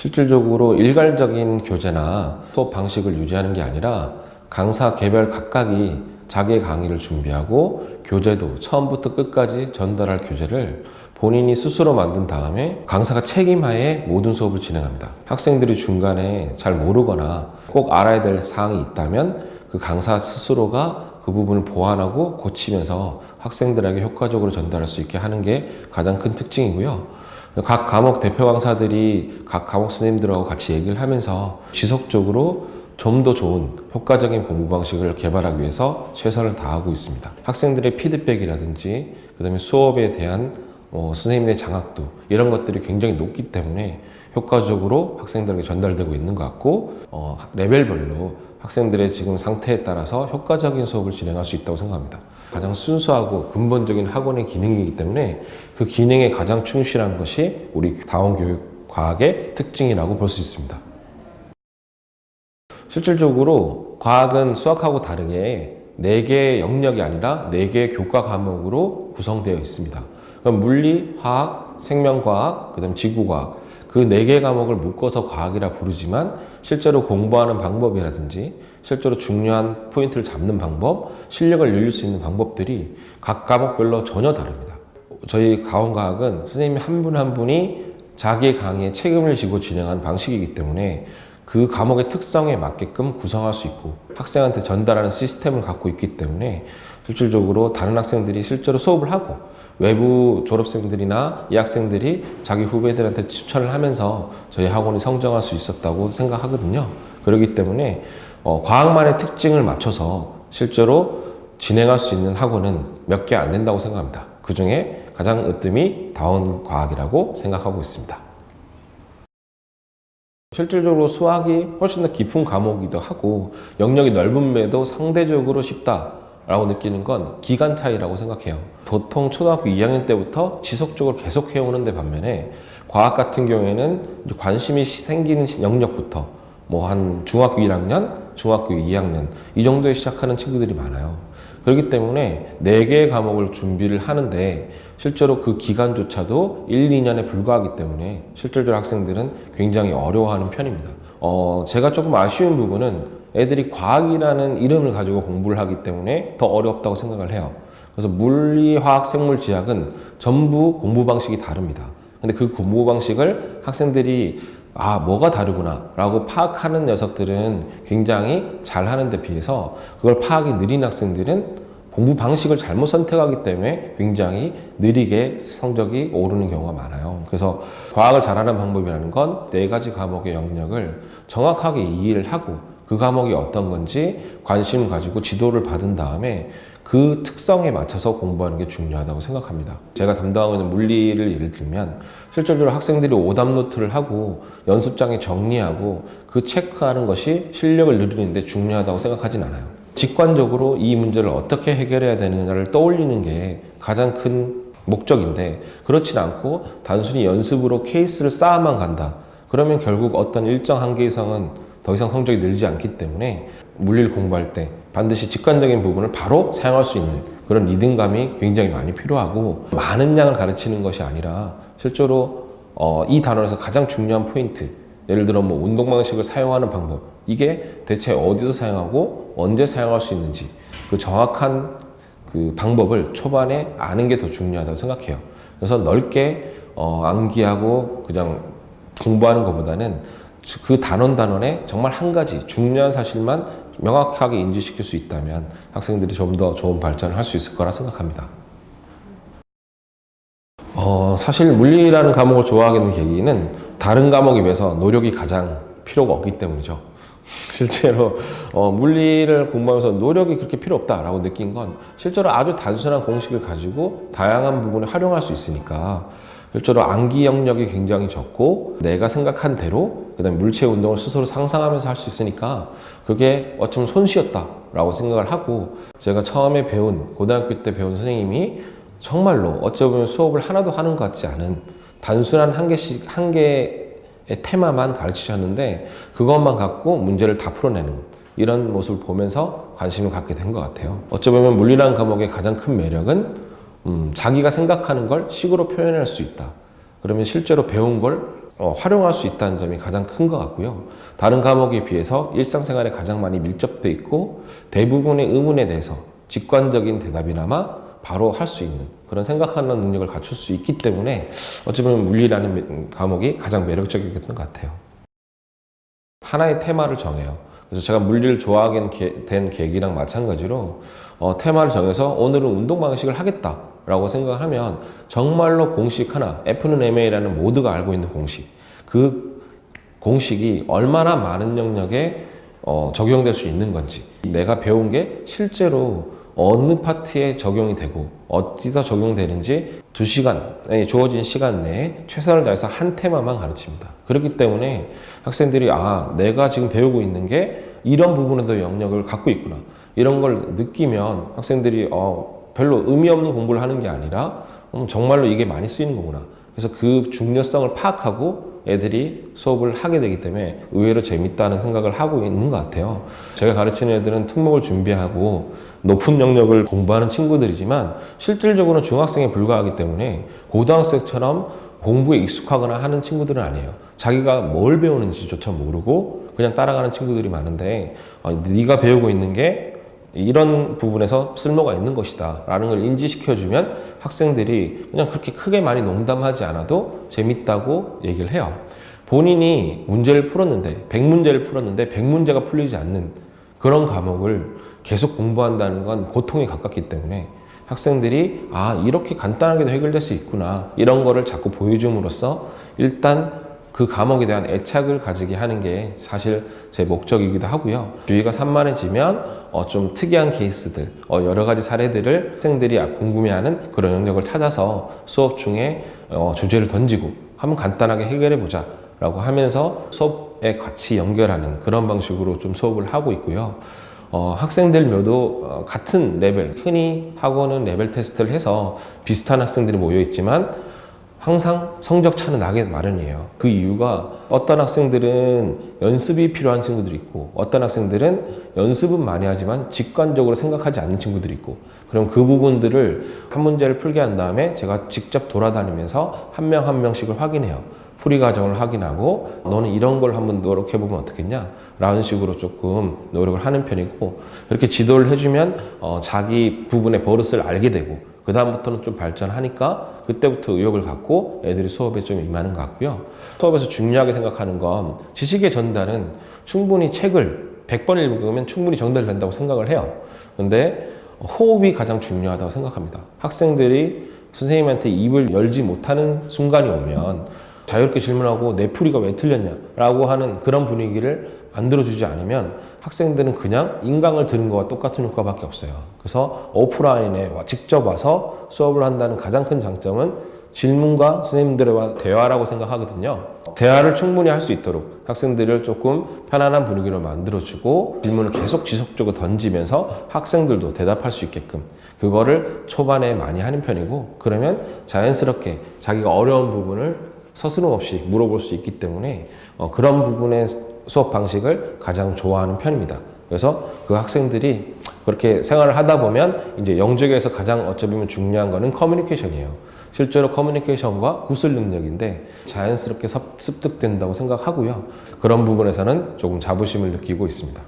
실질적으로 일괄적인 교재나 수업 방식을 유지하는 게 아니라 강사 개별 각각이 자기의 강의를 준비하고 교재도 처음부터 끝까지 전달할 교재를 본인이 스스로 만든 다음에 강사가 책임하에 모든 수업을 진행합니다. 학생들이 중간에 잘 모르거나 꼭 알아야 될 사항이 있다면 그 강사 스스로가 그 부분을 보완하고 고치면서 학생들에게 효과적으로 전달할 수 있게 하는 게 가장 큰 특징이고요. 각 과목 대표 강사들이 각 과목 선생님들하고 같이 얘기를 하면서 지속적으로 좀더 좋은 효과적인 공부 방식을 개발하기 위해서 최선을 다하고 있습니다. 학생들의 피드백이라든지 그다음에 수업에 대한 어, 선생님의 장학도 이런 것들이 굉장히 높기 때문에 효과적으로 학생들에게 전달되고 있는 것 같고 어, 레벨별로 학생들의 지금 상태에 따라서 효과적인 수업을 진행할 수 있다고 생각합니다. 가장 순수하고 근본적인 학원의 기능이기 때문에 그 기능에 가장 충실한 것이 우리 다원 교육 과학의 특징이라고 볼 수 있습니다. 실질적으로 과학은 수학하고 다르게 4개의 영역이 아니라 4개의 교과 과목으로 구성되어 있습니다. 물리, 화학, 생명과학, 그 다음 지구과학 그 4개 과목을 묶어서 과학이라 부르지만 실제로 공부하는 방법이라든지 실제로 중요한 포인트를 잡는 방법, 실력을 늘릴 수 있는 방법들이 각 과목별로 전혀 다릅니다. 저희 가원과학은 선생님 한 분 한 분이 자기 강의에 책임을 지고 진행하는 방식이기 때문에 그 과목의 특성에 맞게끔 구성할 수 있고 학생한테 전달하는 시스템을 갖고 있기 때문에 실질적으로 다른 학생들이 실제로 수업을 하고 외부 졸업생들이나 이 학생들이 자기 후배들한테 추천을 하면서 저희 학원이 성장할 수 있었다고 생각하거든요. 그렇기 때문에 어, 과학만의 특징을 맞춰서 실제로 진행할 수 있는 학원은 몇 개 안 된다고 생각합니다. 그 중에 가장 으뜸이 다운 과학이라고 생각하고 있습니다. 실질적으로 수학이 훨씬 더 깊은 과목이기도 하고 영역이 넓음에도 상대적으로 쉽다 라고 느끼는 건 기간 차이라고 생각해요. 보통 초등학교 2학년 때부터 지속적으로 계속 해오는데 반면에 과학 같은 경우에는 관심이 시- 생기는 시- 영역부터 뭐 한 중학교 1학년, 중학교 2학년 이 정도에 시작하는 친구들이 많아요. 그렇기 때문에 4개의 과목을 준비를 하는데 실제로 그 기간조차도 1, 2년에 불과하기 때문에 실질적으로 학생들은 굉장히 어려워하는 편입니다. 어, 제가 조금 아쉬운 부분은 애들이 과학이라는 이름을 가지고 공부를 하기 때문에 더 어렵다고 생각을 해요. 그래서 물리, 화학, 생물, 지학은 전부 공부 방식이 다릅니다. 근데 그 공부 방식을 학생들이 아, 뭐가 다르구나 라고 파악하는 녀석들은 굉장히 잘 하는 데 비해서 그걸 파악이 느린 학생들은 공부 방식을 잘못 선택하기 때문에 굉장히 느리게 성적이 오르는 경우가 많아요. 그래서 과학을 잘하는 방법이라는 건 네 가지 과목의 영역을 정확하게 이해를 하고 그 과목이 어떤 건지 관심 가지고 지도를 받은 다음에 그 특성에 맞춰서 공부하는 게 중요하다고 생각합니다. 제가 담당하고 있는 물리를 예를 들면 실질적으로 학생들이 오답 노트를 하고 연습장에 정리하고 그 체크하는 것이 실력을 늘리는데 중요하다고 생각하진 않아요. 직관적으로 이 문제를 어떻게 해결해야 되느냐를 떠올리는 게 가장 큰 목적인데 그렇진 않고 단순히 연습으로 케이스를 쌓아만 간다. 그러면 결국 어떤 일정 한계 이상은 더 이상 성적이 늘지 않기 때문에 물리를 공부할 때 반드시 직관적인 부분을 바로 사용할 수 있는 그런 리듬감이 굉장히 많이 필요하고 많은 양을 가르치는 것이 아니라 실제로 어, 이 단원에서 가장 중요한 포인트 예를 들어 뭐 운동 방식을 사용하는 방법 이게 대체 어디서 사용하고 언제 사용할 수 있는지 그 정확한 그 방법을 초반에 아는 게 더 중요하다고 생각해요. 그래서 넓게 어, 암기하고 그냥 공부하는 것보다는 그 단원 단원에 정말 한 가지 중요한 사실만 명확하게 인지시킬 수 있다면 학생들이 좀 더 좋은 발전을 할 수 있을 거라 생각합니다. 어, 사실 물리라는 과목을 좋아하게 된 계기는 다른 과목에 비해서 노력이 가장 필요가 없기 때문이죠. 실제로 어, 물리를 공부하면서 노력이 그렇게 필요 없다라고 느낀 건 실제로 아주 단순한 공식을 가지고 다양한 부분을 활용할 수 있으니까 실제로 암기 영역이 굉장히 적고 내가 생각한 대로 그다음 물체 운동을 스스로 상상하면서 할 수 있으니까 그게 어쩌면 손쉬었다라고 생각을 하고 제가 처음에 배운 고등학교 때 배운 선생님이 정말로 어쩌면 수업을 하나도 하는 것 같지 않은 단순한 한 개씩 한 개의 테마만 가르치셨는데 그것만 갖고 문제를 다 풀어내는 이런 모습을 보면서 관심을 갖게 된 것 같아요. 어쩌면 물리라는 과목의 가장 큰 매력은 음, 자기가 생각하는 걸 식으로 표현할 수 있다. 그러면 실제로 배운 걸 어, 활용할 수 있다는 점이 가장 큰 것 같고요. 다른 과목에 비해서 일상생활에 가장 많이 밀접돼 있고 대부분의 의문에 대해서 직관적인 대답이나마 바로 할 수 있는 그런 생각하는 능력을 갖출 수 있기 때문에 어찌 보면 물리라는 매- 과목이 가장 매력적이었던 것 같아요. 하나의 테마를 정해요. 그래서 제가 물리를 좋아하게 게- 된 계기랑 마찬가지로 어, 테마를 정해서 오늘은 운동 방식을 하겠다 라고 생각을 하면 정말로 공식 하나 F는 MA라는 모두가 알고 있는 공식. 그 공식이 얼마나 많은 영역에 어, 적용될 수 있는 건지. 내가 배운 게 실제로 어느 파트에 적용이 되고 어디서 적용되는지 두 시간에 주어진 시간 내에 최선을 다해서 한 테마만 가르칩니다. 그렇기 때문에 학생들이 아 내가 지금 배우고 있는 게 이런 부분에도 영역을 갖고 있구나. 이런 걸 느끼면 학생들이 어, 별로 의미 없는 공부를 하는 게 아니라 음, 정말로 이게 많이 쓰이는 거구나. 그래서 그 중요성을 파악하고 애들이 수업을 하게 되기 때문에 의외로 재밌다는 생각을 하고 있는 것 같아요. 제가 가르치는 애들은 특목을 준비하고 높은 영역을 공부하는 친구들이지만 실질적으로는 중학생에 불과하기 때문에 고등학생처럼 공부에 익숙하거나 하는 친구들은 아니에요. 자기가 뭘 배우는지조차 모르고 그냥 따라가는 친구들이 많은데 어, 네가 배우고 있는 게 이런 부분에서 쓸모가 있는 것이다. 라는 걸 인지시켜주면 학생들이 그냥 그렇게 크게 많이 농담하지 않아도 재밌다고 얘기를 해요. 본인이 문제를 풀었는데 100문제를 풀었는데 100문제가 풀리지 않는 그런 과목을 계속 공부한다는 건 고통에 가깝기 때문에 학생들이 아 이렇게 간단하게도 해결될 수 있구나. 이런 거를 자꾸 보여줌으로써 일단 그 과목에 대한 애착을 가지게 하는 게 사실 제 목적이기도 하고요. 주의가 산만해지면 어, 좀 특이한 케이스들, 어, 여러 가지 사례들을 학생들이 궁금해하는 그런 영역을 찾아서 수업 중에 어, 주제를 던지고 한번 간단하게 해결해 보자 라고 하면서 수업에 같이 연결하는 그런 방식으로 좀 수업을 하고 있고요. 어, 학생들묘도 어, 같은 레벨, 흔히 학원은 레벨 테스트를 해서 비슷한 학생들이 모여 있지만 항상 성적 차는 나게 마련이에요. 그 이유가 어떤 학생들은 연습이 필요한 친구들이 있고 어떤 학생들은 연습은 많이 하지만 직관적으로 생각하지 않는 친구들이 있고 그럼 그 부분들을 한 문제를 풀게 한 다음에 제가 직접 돌아다니면서 한 명한 명씩을 확인해요. 풀이 과정을 확인하고 너는 이런 걸 한번 노력해 보면 어떻겠냐 라는 식으로 조금 노력을 하는 편이고 이렇게 지도를 해주면 어, 자기 부분의 버릇을 알게 되고 그 다음부터는 좀 발전하니까 그때부터 의욕을 갖고 애들이 수업에 좀 임하는 것 같고요. 수업에서 중요하게 생각하는 건 지식의 전달은 충분히 책을 100번 읽으면 충분히 전달된다고 생각을 해요. 근데 호흡이 가장 중요하다고 생각합니다. 학생들이 선생님한테 입을 열지 못하는 순간이 오면 자유롭게 질문하고 내 풀이가 왜 틀렸냐라고 하는 그런 분위기를 만들어주지 않으면 학생들은 그냥 인강을 들은 거와 똑같은 효과밖에 없어요. 그래서 오프라인에 와- 직접 와서 수업을 한다는 가장 큰 장점은 질문과 선생님들과 대화라고 생각하거든요. 대화를 충분히 할 수 있도록 학생들을 조금 편안한 분위기로 만들어주고 질문을 계속 지속적으로 던지면서 학생들도 대답할 수 있게끔 그거를 초반에 많이 하는 편이고 그러면 자연스럽게 자기가 어려운 부분을 서스럼 없이 물어볼 수 있기 때문에 어, 그런 부분의 수업 방식을 가장 좋아하는 편입니다. 그래서 그 학생들이 그렇게 생활을 하다 보면 이제 영적에서 가장 어찌 보면 중요한 거는 커뮤니케이션이에요. 실제로 커뮤니케이션과 구술 능력인데 자연스럽게 섭- 습득된다고 생각하고요. 그런 부분에서는 조금 자부심을 느끼고 있습니다.